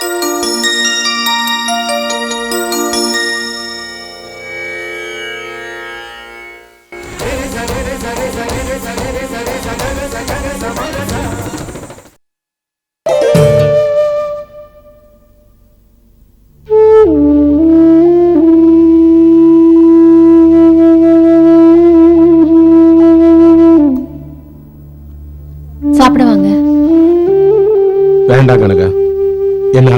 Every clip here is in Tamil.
சாப்பிட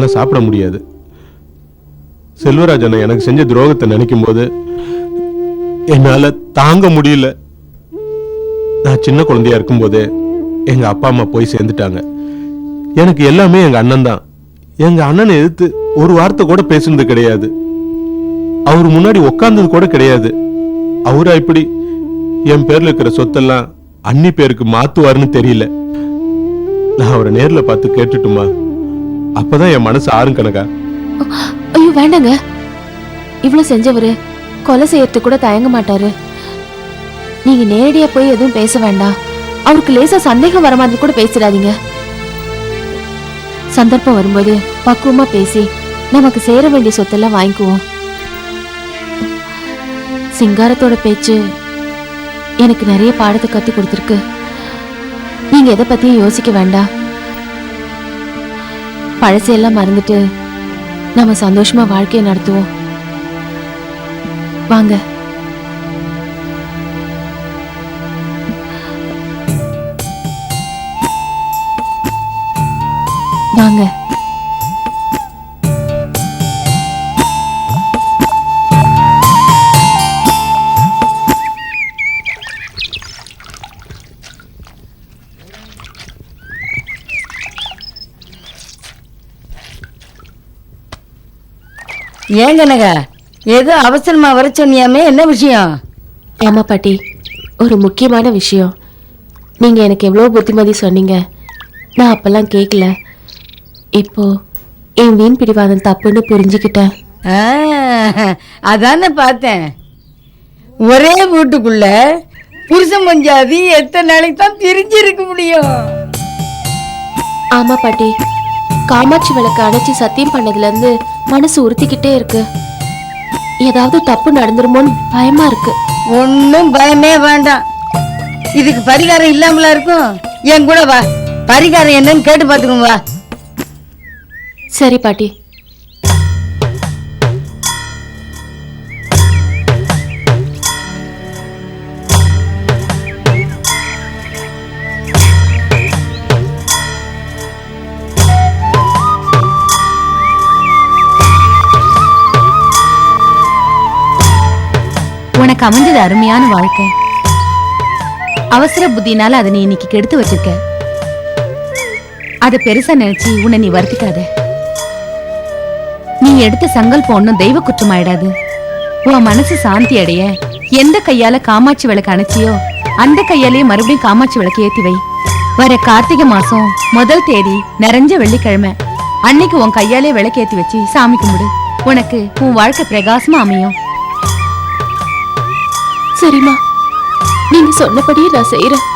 என்னால் சாப்பிட முடியாது. செல்வராஜ் அண்ணன் எனக்கு செஞ்ச துரோகத்தை நினைக்கும் போது என்னால தாங்க முடியல. நான் சின்ன குழந்தையா இருக்கும்போதே எங்க அப்பா அம்மா போய் சேர்ந்துட்டாங்க. எனக்கு எல்லாமே எங்க அண்ணன் தான். எங்க அண்ணனை எதிர்த்து ஒரு வார்த்தை கூட பேசுனது கிடையாது. அவர் முன்னாடி உட்கார்ந்தது கூட கிடையாது. அவரா இப்படி என் பேர்ல இருக்கிற சொத்தெல்லாம் அன்னி பேருக்கு மாத்துவாருன்னு தெரியல. நான் அவரை நேர்ல பார்த்து கேட்டுட்டுமா? அப்பதான் என் மனசு ஆறும் கணக்கா? ஐயோ வேண்டாங்க. இவ்வளவு செஞ்சவரு கொலை செய்யறதுக்கு கூட தயங்க மாட்டாரு. நீங்க நேரடியா போய் எதுவும் பேச வேண்டாம். அவருக்கு லேசா சந்தேகம் வர மாதிரி கூட பேசிடாதீங்க. சந்தர்ப்பம் வரும்போது பக்குவமா பேசி நமக்கு சேர வேண்டிய சொத்தெல்லாம் வாங்கிக்குவோம். சிங்காரத்தோட பேச்சு எனக்கு நிறைய பாடத்தை கத்து கொடுத்துருக்கு. நீங்க எதை பத்தியும் யோசிக்க வேண்டாம். பழசையெல்லாம் மறந்துட்டு நம்ம சந்தோஷமா வாழ்க்கையை நடத்துவோம். வாங்க. வாங்க. ஏன் கனக ஏதோ அவசரமா வர சொன்னியாமே? என்ன விஷயம்? ஆமா பாட்டி. ஒரு முக்கியமான விஷயம். நீங்க எனக்கு எவ்வளவு புத்திமதி சொன்னீங்க. நான் அப்பெல்லாம் கேட்கல இப்போ என் வீண் பிடிவாதம் தப்புன்னு புரிஞ்சுக்கிட்டேன். ஆ, அதானே பார்த்தேன். ஒரே வீட்டுக்குள்ள புருஷன் பஞ்சாதி எத்தனை நாளைக்கு தான் பிரிஞ்சு இருக்க முடியும்? ஆமா பாட்டி. காமாட்சி விளக்கு அணைச்சி சத்தியம் பண்ணதுல இருந்து மனசு உறுத்திக்கிட்டே இருக்கு. ஏதாவது தப்பு நடந்துருமோன்னு பயமா இருக்கு. ஒன்றும் பயமே வேண்டாம். இதுக்கு பரிகாரம் இல்லாமலா இருக்கும்? என் கூட வா. பரிகாரம் என்னன்னு கேட்டு பார்த்துக்கோங்க வா. சரி பாட்டி. உனக்கு அமைஞ்சது அருமையான வாழ்க்கை. அவசர புத்தினால அதை நீ இன்னைக்கு கெடுத்து வச்சிருக்க. அதை பெருசா நினைச்சு உன்னை நீ வருத்திக்காத. நீ எடுத்த சங்கல்பம் ஒன்னும் தெய்வ குற்றமாயிடாது உன் மனசு சாந்தி அடைய எந்த கையால காமாட்சி விளக்கு அணைச்சியோ அந்த கையாலேயே மறுபடியும் காமாட்சி விளக்கு ஏத்தி வை. வர கார்த்திகை மாசம் முதல் தேதி நிறைஞ்ச வெள்ளிக்கிழமை. அன்னைக்கு உன் கையாலே விளக்கு ஏத்தி வச்சு சாமி கும்பிடு. உனக்கு உன் வாழ்க்கை பிரகாசமா அமையும். சரிம்மா. நீங்க சொன்னபடியே நான் செய்யறேன்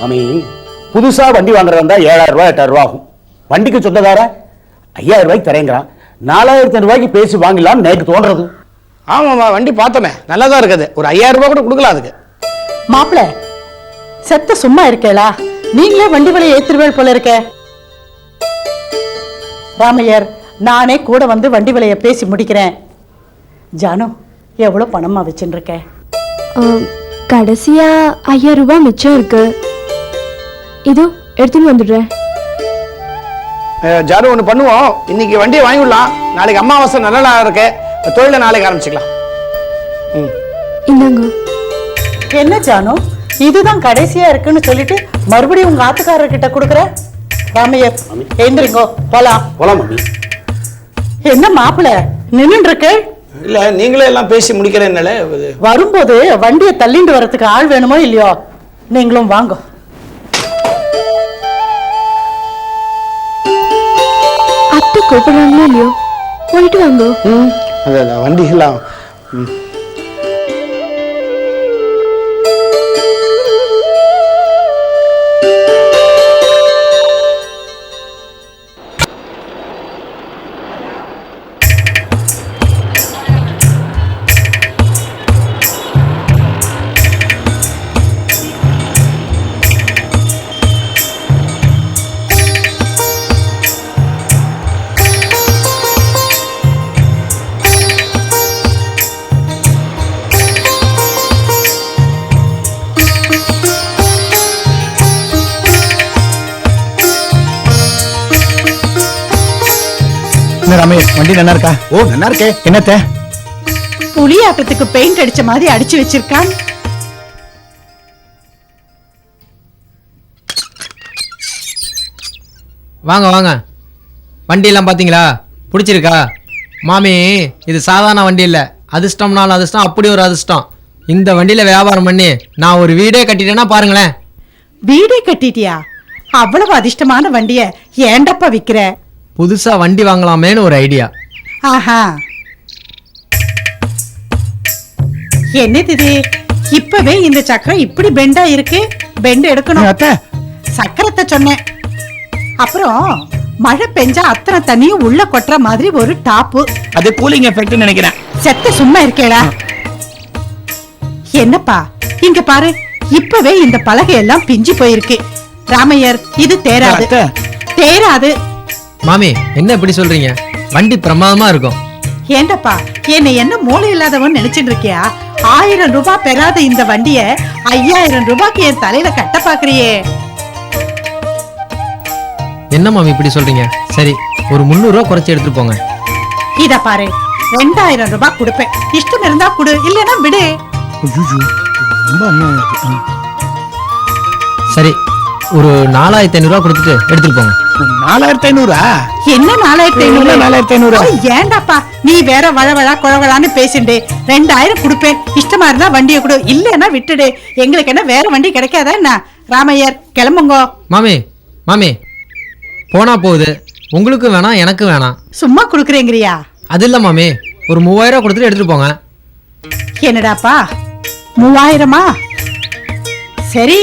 மாமி புதுசா வண்டி வாங்குறதா இருந்தா ஏழாயிரம் ரூபாய் எட்டாயிரம் ரூபாய் ஆகும். வண்டிக்கு சொந்ததார ஐயாயிரம் ரூபாய்க்கு தரேங்கிறான். நாலாயிரத்தி ரூபாய்க்கு பேசி வாங்கலாம்னு எனக்கு தோன்றது. ஆமாம்மா வண்டி பார்த்தோமே. நல்லா தான் இருக்குது. ஒரு ஐயாயிரம் ரூபாய் கூட கொடுக்கலாம் அதுக்கு. மாப்பிள செத்த சும்மா இருக்கேளா? நீங்களே வண்டி விலை ஏத்திருவேள் போல இருக்க. ராமையர் நானே கூட வந்து வண்டி விலைய பேசி முடிக்கிறேன். ஜானு எவ்வளவு பணமா வச்சுட்டு இருக்க கடைசியா ஐயாயிரம் ரூபாய் மிச்சம் இருக்கு. இதோ எடுத்துன்னு வந்துடுறேன். ஜாரு ஒன்று பண்ணுவோம். இன்னைக்கு வண்டியை வாங்கி விடலாம் நாளைக்கு அமாவாசை நல்ல நாள் இருக்கு. தொழிலை நாளைக்கு ஆரம்பிச்சுக்கலாம். ம். என்ன ஜானு? இதுதான் கடைசியா இருக்குன்னு சொல்லிட்டு மறுபடியும் உங்க ஆத்துக்காரர் கிட்ட கொடுக்குற? ராமையர் எழுந்திரிங்கோ. போலாம். போலாம் மாமி என்ன மாப்பிள? நின்னுட்டு இருக்க இல்லை நீங்களே எல்லாம் பேசி முடிக்கிறேன்னால வரும்போது வண்டியை தள்ளிண்டு வரதுக்கு ஆள் வேணுமோ இல்லையோ? நீங்களும் வாங்க. கூப்பிடுறாங்களோ இல்லையோ போயிட்டு வாங்கோ ம் என்ன ரமேஷ் வண்டி நல்லா இருக்கா? ஓ நல்லா இருக்கே. என்னத்த? புளியாட்டத்துக்கு பெயிண்ட் அடிச்ச மாதிரி அடிச்சு வச்சிருக்கான். வாங்க வாங்க. வண்டியெல்லாம் பார்த்தீங்களா? பிடிச்சிருக்கா? மாமி இது சாதாரண வண்டி இல்லை. அதிர்ஷ்டம்னாலும் அதிர்ஷ்டம் அப்படி ஒரு அதிர்ஷ்டம். இந்த வண்டியில் வியாபாரம் பண்ணி நான் ஒரு வீடே கட்டிட்டேன்னா பாருங்களேன். வீடே கட்டிட்டியா? அவ்வளவு அதிர்ஷ்டமான வண்டிய ஏண்டப்பா விக்கிற? புதுசாக வண்டி வாங்கலாமேன்னு ஒரு ஐடியா. ஆஹா. என்னது இது? இப்பவே இந்த சக்கரம் இப்படி பெண்டா இருக்கு? பெண்ட் எடுக்கணும். அத்தை. சக்கரத்தை சொன்னேன். அப்புறம் மழை பெஞ்சா அத்தனை தண்ணியும் உள்ள கொட்டுற மாதிரி ஒரு டாப்பு. அது கூலிங் எஃபெக்ட் நினைக்கிறேன். செத்த சும்மா இருக்கேடா. என்னப்பா? இங்க பாரு. இப்பவே இந்த பலகை எல்லாம் பிஞ்சு போயிருக்கு. ராமையர் இது தேராது அத்தை. தேராது மாமி என்ன இப்படி சொல்கிறீங்க வண்டி பிரமாதமாக இருக்கும். ஏண்டப்பா என்னை என்ன மூளை இல்லாதவன் நினைச்சிட்டு இருக்கியா ஆயிரம் ரூபாய் பெறாத இந்த வண்டிய ஐயாயிரம் ரூபாய்க்கு என் தலையில கட்ட பாக்குறியே. என்ன மாமி இப்படி சொல்கிறீங்க சரி ஒரு முந்நூறுரூவா குறைச்சி எடுத்துட்டு போங்க. இத பாரு ரெண்டாயிரம் ரூபாய் கொடுப்பேன். இஷ்டம் இருந்தா கொடு இல்லைன்னா விடு. ஐயோ ரொம்ப அநியாயம் இருக்கு. ஆ. சரி ஒரு நாலாயிரத்தி ஐநூறுரூவா கொடுத்துட்டு எடுத்துட்டு போங்க. நாலாயிரத்தி ஐநூறா? என்ன நாலாயிரத்தி ஐநூறு? நாலாயிரத்தி ஐநூறு? ஏண்டாப்பா நீ வேற வழவழா குழவழான்னு பேசிண்டு ரெண்டாயிரம் கொடுப்பேன். இஷ்டமா இருந்தா வண்டியை கொடு. இல்லைன்னா விட்டுடு. எங்களுக்கு என்ன வேற வண்டி கிடைக்காதா என்ன? ராமையர் கிளம்புங்கோ. மாமி மாமி. போனா போகுது. உங்களுக்கும் வேணாம் எனக்கும் வேணாம். சும்மா கொடுக்குறேங்கிறியா? அது இல்லை மாமி. ஒரு மூவாயிரம் கொடுத்துட்டு எடுத்துட்டு போங்க. என்னடாப்பா? மூவாயிரமா? சரி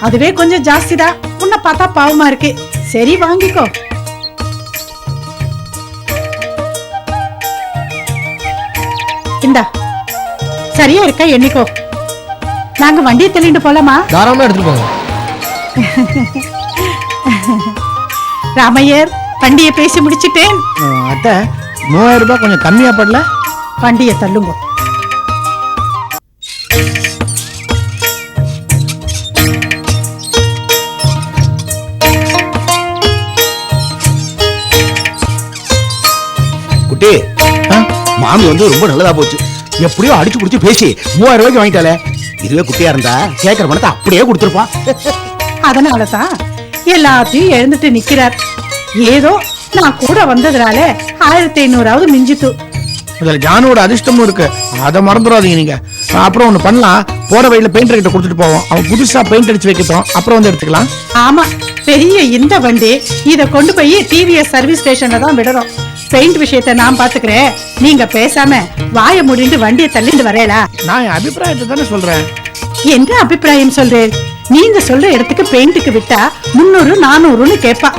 அதுவே கொஞ்சம் ஜாஸ்திதான். உன்னை பார்த்தா பாவமா இருக்கு. சரி வாங்கிக்கோ. இந்தா சரியா இருக்கா எண்ணிக்கோ. நாங்க வண்டியை தள்ளிட்டு போலாமா? தாராளமாக எடுத்துட்டு போங்க. ராமையர் வண்டியை பேசி முடிச்சிட்டேன். அத்தை மூவாயிரம் ரூபாய் கொஞ்சம் கம்மியா படல? வண்டியை தள்ளுங்க. குட்டி? மாமி வந்து ரொம்ப நல்லதா போச்சு. எப்படியோ அடிச்சு குடிச்சு பேசி மூவாயிரம் ரூபாய்க்கு வாங்கிட்டாலே இதுவே குட்டியா இருந்தா கேட்கற பணத்தை அப்படியே கொடுத்துருப்பான். அதனாலதான் எல்லாத்தையும் எழுந்துட்டு நிக்கிறார். ஏதோ நான் கூட வந்ததுனால ஆயிரத்தி ஐநூறாவது மிஞ்சித்து இதுல ஜானுவோட அதிர்ஷ்டமும் இருக்கு. அதை மறந்துடாதீங்க நீங்க. அப்புறம் ஒண்ணு பண்ணலாம். போற வழியில பெயிண்டர் கிட்ட கொடுத்துட்டு போவோம். அவன் புதுசா பெயிண்ட் அடிச்சு வைக்கட்டும். அப்புறம் வந்து எடுத்துக்கலாம். ஆமா பெரிய இந்த வண்டி இத கொண்டு போய் டிவிஎஸ் சர்வீஸ் ஸ்டேஷன்ல தான் விடுறோம் பெயிண்ட் விஷயத்தை நான் பாத்துக்கிறேன் நீங்க பேசாம வாயை முடிந்து வண்டியை தள்ளிட்டு வரேலா? நான் அபிப்பிராயத்தை தானே சொல்றேன். என்ன அபிப்பிராயம் சொல்றேன் நீங்க சொல்ற இடத்துக்கு பெயிண்ட்டுக்கு விட்டா முன்னூறு நானூறுன்னு கேட்பா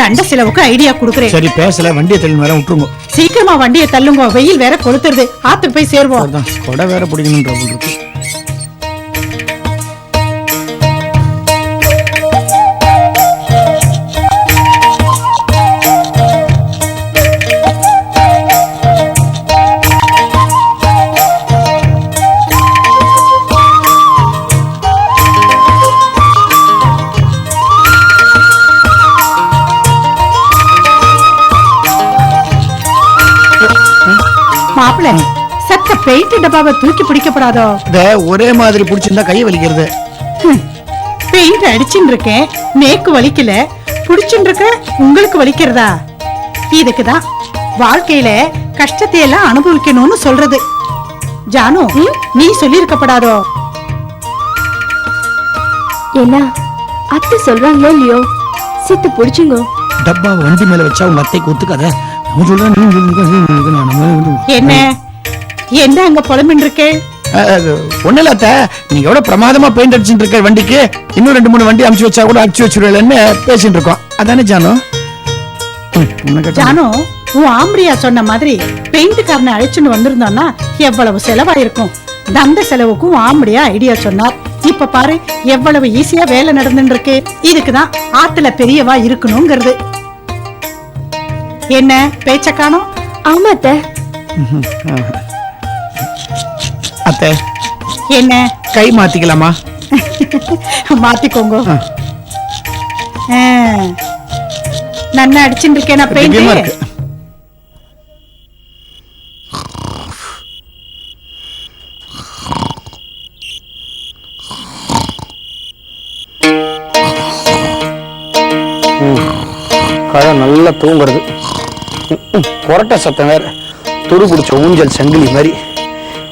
தண்ட செலவுக்கு ஐடியா கொடுக்குறேன். சரி பேசல. வண்டியை தள்ளி வர விட்டுருங்க. சீக்கிரமா வண்டியை தள்ளுங்க. வெயில் வேற கொளுத்துறது ஆத்துக்கு போய் சேருவோம். கொடை வேற பிடிக்கணுன்ற பெயிண்ட் டப்பாவை தூக்கி பிடிக்கப்படாதோ? இத ஒரே மாதிரி பிடிச்சிருந்தா கை வலிக்கிறது. பெயிண்ட் அடிச்சுட்டு இருக்கேன் நேக்கு வலிக்கல. புடிச்சுட்டு இருக்க உங்களுக்கு வலிக்கிறதா? இதுக்குதான் வாழ்க்கையில கஷ்டத்தை எல்லாம் அனுபவிக்கணும்னு சொல்றது. ஜானு நீ சொல்லியிருக்கப்படாதோ? என்ன? அத்தை சொல்றாங்களோ இல்லையோ? சித்து பிடிச்சுங்கோ. டப்பா வண்டி மேல வச்சா உங்க அத்தைக்கு ஒத்துக்காத. என்ன? என்ன அங்க புலம்பின்னு இருக்கே? அஹ், அது ஒண்ணும் இல்ல அத்தை. நீங்க எவ்வளவு பிரமாதமா பெயிண்ட் அடிச்சுட்டு இருக்க வண்டிக்கு? இன்னும் ரெண்டு மூணு வண்டி அமுச்சு வச்சா கூட அடிச்சு வச்சுருவேன்னு பேசிட்டு இருக்கோம். அதானே ஜானு? ஜானு உன் ஆம்படியா சொன்ன மாதிரி பெயிண்ட்காரனை அழைச்சுன்னு வந்திருந்தோம்னா எவ்வளவு செலவாயிருக்கும்? அந்த செலவுக்கும் ஆம்படியா ஐடியா சொன்னார் இப்ப பாரு எவ்வளவு ஈஸியா வேலை நடந்துட்டு இருக்கு. இதுக்குதான் ஆத்துல பெரியவா இருக்கணுங்கிறது. என்ன பேச்ச காணோம்? ஆமா அத்தை. என்ன? கை மாத்திக்கலாமா? மாத்திக்கோங்க. நன்னா அடிச்சுட்டு இருக்கேனா பெயிண்ட் கழை நல்லா தூங்குறது. கொரட்டை சத்தம் வேற. துரு பிடிச்ச ஊஞ்சல் சங்கிலி மாதிரி.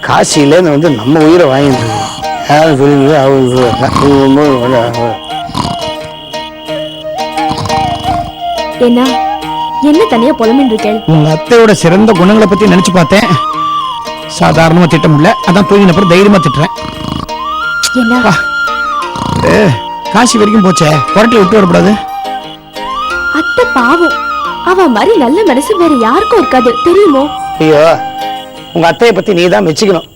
காசியிலேருந்து வந்து நம்ம உயிரை வாங்கிட்டு யாரும் அவங்க. என்ன? என்ன தனியா இருக்கேன் உங்க அத்தையோட சிறந்த குணங்களை பத்தி நினைச்சு பார்த்தேன். சாதாரணமா திட்ட முடியல. அதான் தூங்கின அப்புறம் தைரியமா திட்டுறேன். என்ன? வா. ஏ, காசி வரைக்கும் போச்சே? புரட்டி விட்டு வரக்கூடாது. அத்தை பாவம். அவ மாதிரி நல்ல மனசு வேற யாருக்கும் இருக்காது. தெரியுமோ? ஐயோ உங்க அத்தையை பத்தி நீ தான் மெச்சிக்கணும்.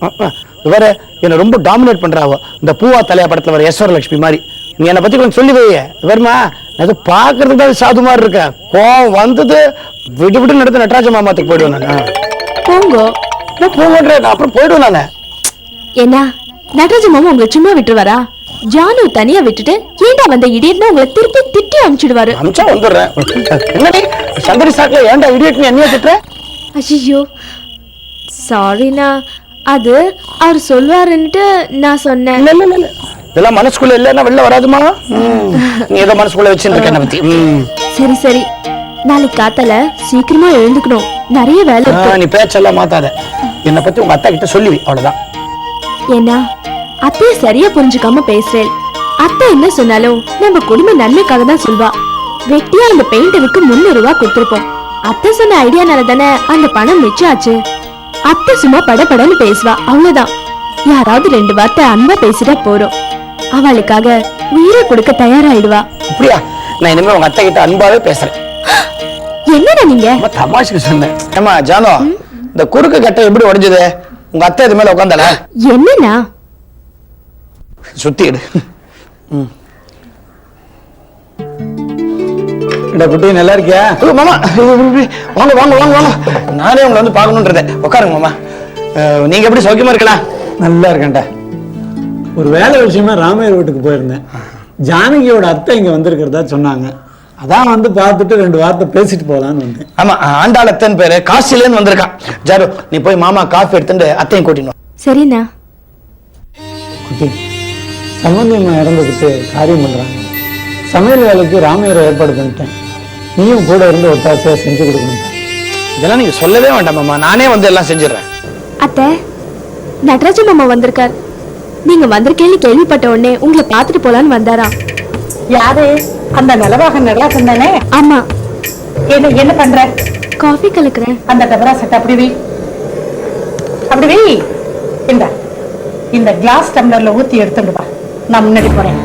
இவர என்ன ரொம்ப டாமினேட் பண்றாவோ. இந்த பூவா தலையா படத்துல வர ஈஸ்வரலட்சுமி மாதிரி. நீ என்னை பத்தி கொஞ்சம் சொல்லி வைய. வருமா அது பாக்குறதுக்கு தான் சாது மாதிரி இருக்க கோவம் வந்தது விடு விடு நடத்த நடராஜ மாமாத்துக்கு போயிடுவேன் நான். போங்கோ. நான் போங்கன்றேன் நான் அப்புறம் போயிடுவேன் நானு. என்ன? நடராஜ மாமா உங்களை சும்மா விட்டுருவாரா? ஜானு தனியா விட்டுட்டு ஏன்டா வந்த இடியட்னா உங்களை திருப்பி திட்டி அனுப்பிச்சிடுவாரு அமிச்சா வந்துடுறேன். என்னடி சந்தடி சாட்டில் ஏன்டா இடியட் நீ என்னைய திட்டுற? ஐயோ சாரிண்ணா அது அவர் சொல்வாருன்ட்டு நான் சொன்னேன். இல்ல இல்ல இல்ல, இல்ல இதெல்லாம் மனசுக்குள்ள இல்லைன்னா வெளில வராதுமா? ம். நீ ஏதோ மனசுக்குள்ள வச்சுருக்க என்ன பத்தி. ம். சரி சரி. நாளைக்கு காத்தால சீக்கிரமா எழுந்துக்கணும். நிறைய வேலை ஆ, இருக்கு. நீ பேச்செல்லாம் மாத்தாத. என்னை பத்தி உங்க அத்தா கிட்ட சொல்லுவி அவ்வளவுதான். ஏன்னா அத்தைய சரியா புரிஞ்சுக்காம பேசுறேன். அத்தை என்ன சொன்னாலும் நம்ம குடும்ப நன்மைக்காக தான் சொல்வா. வெட்டியா அந்த பெயிண்டருக்கு முன்னூறு ரூபாய் கொடுத்துருப்போம். அத்தை சொன்ன ஐடியானால தானே அந்த பணம் மிச்சம் ஆச்சு. அத்தை சும்மா படபடன்னு பேசுவா அவ்வளவுதான். யாராவது ரெண்டு வார்த்தை அன்பா பேசிட்டா போறோம். அவளுக்காக உயிரை கொடுக்க தயாராயிடுவா. அப்படியா? நான் இனிமே உங்க அத்தை கிட்ட அன்பாவே பேசுறேன். என்னடா நீங்க? தமாஷுக்கு சொன்னேன். ஏமா ஜானோ இந்த குறுக்கு கட்டை எப்படி உடைஞ்சது? உங்க அத்தை இது மேல உட்காந்தால என்னன்னா சுத்தி எடு குட்டி நல்லா இருக்கியா? மாமா. வாங்க வாங்க வாங்க வாங்க. நானே உங்களை வந்து பார்க்கணுன்றதே. உட்காருங்க மாமா. நீங்க எப்படி சௌக்கியமா இருக்கலாம்? நல்லா இருக்கேன்டா. ஒரு வேலை விஷயமா ராமையர் வீட்டுக்கு போயிருந்தேன். ஜானகியோட அத்தை இங்க வந்திருக்கிறதா சொன்னாங்க. அதான் வந்து பார்த்துட்டு ரெண்டு வார்த்தை பேசிட்டு போலான்னு வந்தேன். ஆமா ஆண்டாள் அத்தைன்னு பேரு காசில இருந்து வந்திருக்கான். ஜாரு நீ போய் மாமா காஃபி எடுத்துட்டு அத்தையும் கூட்டினோம் சரிண்ணா. குட்டி சம்பந்தியம்மா இறந்துக்கிட்டு காரியம் பண்றாங்க. சமையல் வேலைக்கு ராமையரை ஏற்பாடு பண்ணிட்டேன். நீயும் கூட இருந்து ஒத்தாசையா செஞ்சு கொடுக்கணும். இதெல்லாம் நீங்க சொல்லவே வேண்டாம் மாமா. நானே வந்து எல்லாம் செஞ்சிடறேன். அத்தை நடராஜ மாமா வந்திருக்கார். நீங்க வந்திருக்கேன்னு கேள்விப்பட்ட உடனே உங்களை பார்த்துட்டு போலான்னு வந்தாராம் யாரு? அந்த நிலவாக நடராசன் தானே? ஆமா. என்ன என்ன பண்ற? காஃபி கலக்குறேன். அந்த டபரா செட் அப்படி வை. அப்படி வை. இந்த இந்த கிளாஸ் டம்ளர்ல ஊத்தி எடுத்துட்டு வா. நான் முன்னாடி போறேன்.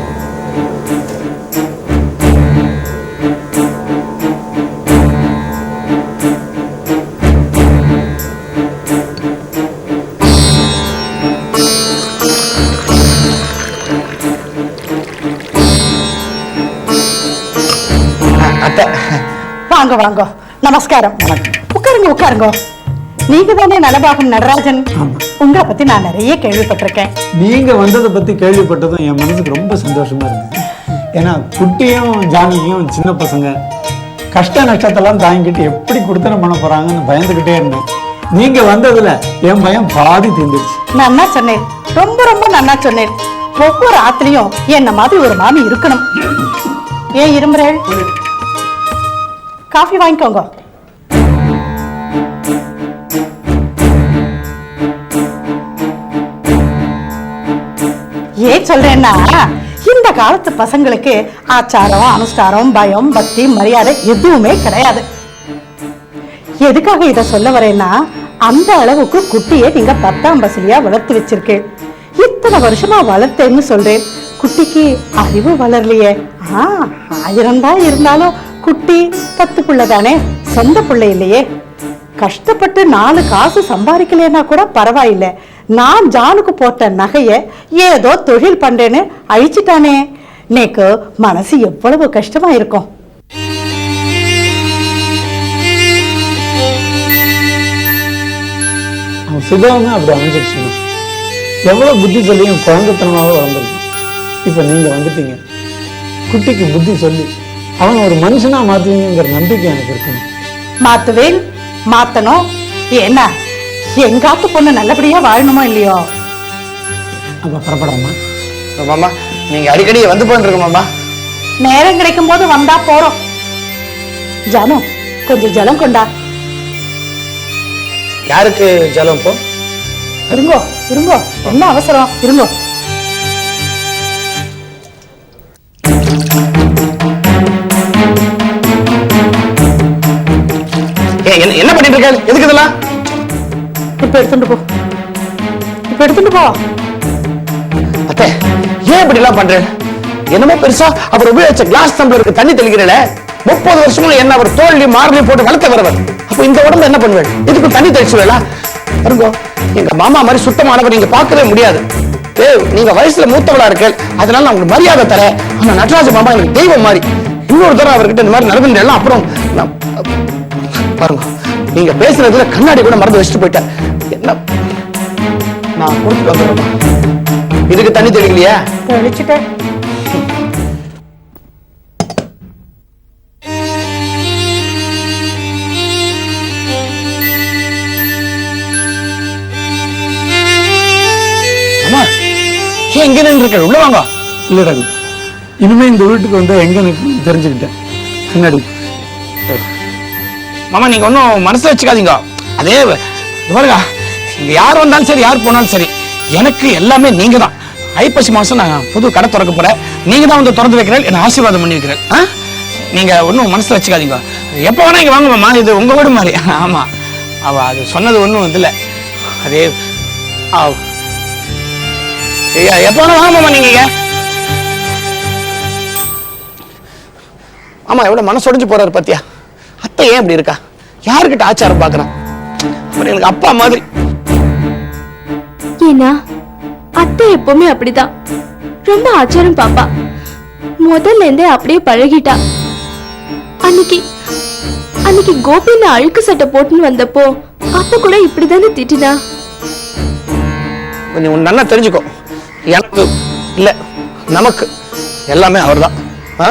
வாங்க வாங்க. நமஸ்காரம். உட்காருங்க உட்காருங்க. நீங்க தானே நலபாகம் நடராஜன். உங்களை பத்தி நான் நிறைய கேள்விப்பட்டிருக்கேன். நீங்க வந்ததை பத்தி கேள்விப்பட்டதும் என் மனசுக்கு ரொம்ப சந்தோஷமா இருந்தது. ஏன்னா குட்டியும் ஜானகியும் சின்ன பசங்க கஷ்ட நஷ்டத்தெல்லாம் தாங்கிட்டு எப்படி கொடுத்தனம் பண்ண போறாங்கன்னு பயந்துகிட்டே இருந்தேன். நீங்க வந்ததுல என் பயம் பாதி தீர்ந்துச்சு. நன்னா சொன்னேன்? ரொம்ப ரொம்ப நன்னா சொன்னேன்? ஒவ்வொரு ஆத்துலயும் என்ன மாதிரி ஒரு மாமி இருக்கணும். ஏன் இரும்புறேள் காஃபி வாங்கிக்கோங்க. ஏன் சொல்றேன்னா இந்த காலத்து பசங்களுக்கு ஆச்சாரம் அனுஷ்டாரம் பயம் பக்தி மரியாதை எதுவுமே கிடையாது. எதுக்காக இத சொல்ல வரேன்னா அந்த அளவுக்கு குட்டியை நீங்க பத்தாம் பசலியா வளர்த்து வச்சிருக்கு. இத்தனை வருஷமா வளர்த்தேன்னு சொல்றேன். குட்டிக்கு அறிவு வளரலையே. ஆ ஆயிரம் தான் இருந்தாலும் குட்டி பத்து புள்ள தானே சொந்த பிள்ளை இல்லையே கஷ்டப்பட்டு நாலு காசு சம்பாதிக்கலைன்னா கூட பரவாயில்ல. நான் ஜானுக்கு போட்ட நகைய ஏதோ தொழில் பண்றேன்னு அழிச்சிட்டானே. நேக்கு மனசு எவ்வளவு கஷ்டமா இருக்கும். அவன் அப்படி அமைஞ்சிருச்சு எவ்வளோ புத்தி சொல்லியும் குழந்தைத்தனமாக வளர்ந்துருக்கு இப்போ நீங்கள் வந்துட்டீங்க. குட்டிக்கு புத்தி சொல்லி அவன் ஒரு மனுஷனா மாற்றுவீங்கிற நம்பிக்கை எனக்கு இருக்குங்க மாத்துவேன்? மாத்தணும் என்ன எங்காத்து பொண்ணு நல்லபடியா வாழணுமோ இல்லையோ? அப்போ புறப்படாமா மாமா நீங்க அடிக்கடி வந்து போயிட்டு இருக்கு மாமா. நேரம் கிடைக்கும் போது வந்தா போறோம். ஜானு கொஞ்சம் ஜலம் கொண்டா. யாருக்கு ஜலம் இப்போ? இருங்கோ இருங்கோ என்ன அவசரம்? இருங்கோ. என்ன எதுக்கு இதெல்லாம்? இப்ப எடுத்துட்டு போ. இப்ப எடுத்துட்டு போ. அத்தை ஏன் இப்படி எல்லாம் பண்ற? என்னமோ பெருசா அவர் உபயோகிச்ச கிளாஸ் டம்ளருக்கு தண்ணி தெளிக்கிறல. முப்பது வருஷமும் என்ன அவர் தோல்வி மார்லையும் போட்டு வளர்த்த வரவர் அப்ப இந்த உடம்பு என்ன பண்ணுவேன்? இதுக்கு தண்ணி தெளிச்சுவேலா பாருங்க எங்க மாமா மாதிரி சுத்தமானவர் நீங்க பார்க்கவே முடியாது. ஏ நீங்க வயசுல மூத்தவளா இருக்க அதனால நான் உங்களுக்கு மரியாதை தரேன். ஆனா நடராஜ மாமா எனக்கு தெய்வம் மாதிரி. இன்னொரு தடவை அவர்கிட்ட இந்த மாதிரி நடந்துட்டேன் அப்புறம் நான் பாருங்க. நீங்க பேசுறதுல கண்ணாடி கூட மறந்து வச்சுட்டு போயிட்டேன். என்ன? நான் கொடுத்துட்டு வந்துடுறேன் இதுக்கு தண்ணி தெளிக்கலையா? தெளிச்சுட்டேன். அம்மா ஏன் இங்க நின்று இருக்க உள்ள வாங்க. இல்லைடாங்க இனிமே இந்த வீட்டுக்கு வந்தால் எங்கே தெரிஞ்சுக்கிட்டேன். பின்னாடி மாமா நீங்க ஒன்றும் மனசுல வச்சுக்காதீங்க. அதே பாருங்க யார் வந்தாலும் சரி யார் போனாலும் சரி எனக்கு எல்லாமே நீங்கள் தான் ஐப்பசி மாசம் நான் புது கடை திறக்க போகிறேன் நீங்க தான் வந்து திறந்து வைக்கிறேன். என்ன ஆசீர்வாதம் பண்ணி வைக்கிறேன். ஆ? நீங்க ஒன்றும் மனசுல வச்சுக்காதீங்க. எப்போ வேணா இங்கே வாங்க மாமா இது உங்க வீடு மாதிரி. ஆமா. அவள் அது சொன்னது ஒன்றும் இதுல அதே ஆ. எப்போ வேணா வாங்க மாமா நீங்க ஆமாம் ஆமா எவ்வளவு மனசு உடைஞ்சு போறாரு பாத்தியா? அத்தை ஏன் இப்படி இருக்கா? யாருக்கிட்ட ஆச்சாரம் பாக்குறான் எனக்கு அப்பா மாதிரி. ஏன்னா அத்தை எப்பவுமே அப்படிதான். ரொம்ப ஆச்சாரம் பாப்பா. முதல்ல இருந்தே அப்படியே பழகிட்டா. அன்னைக்கு அன்னைக்கு கோபி நான் அழுக்கு சட்டை போட்டுன்னு வந்தப்போ அப்ப கூட இப்படிதானே திட்டினா? நீ ஒன்னு நல்லா தெரிஞ்சுக்கோ. எனக்கு இல்ல நமக்கு. எல்லாமே அவர்தான். ஆ?